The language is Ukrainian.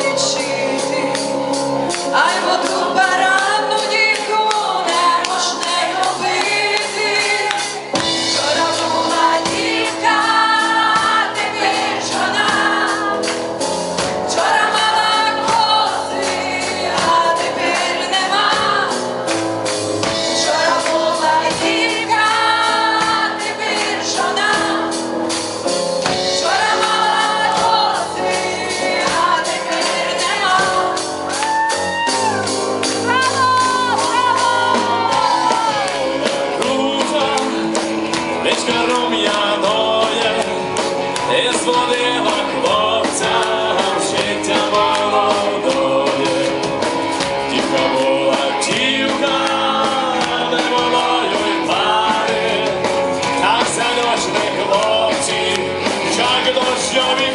一起 присвонила хлопцям життя молодоє, тіха була тівка, не хлопців, як дощові.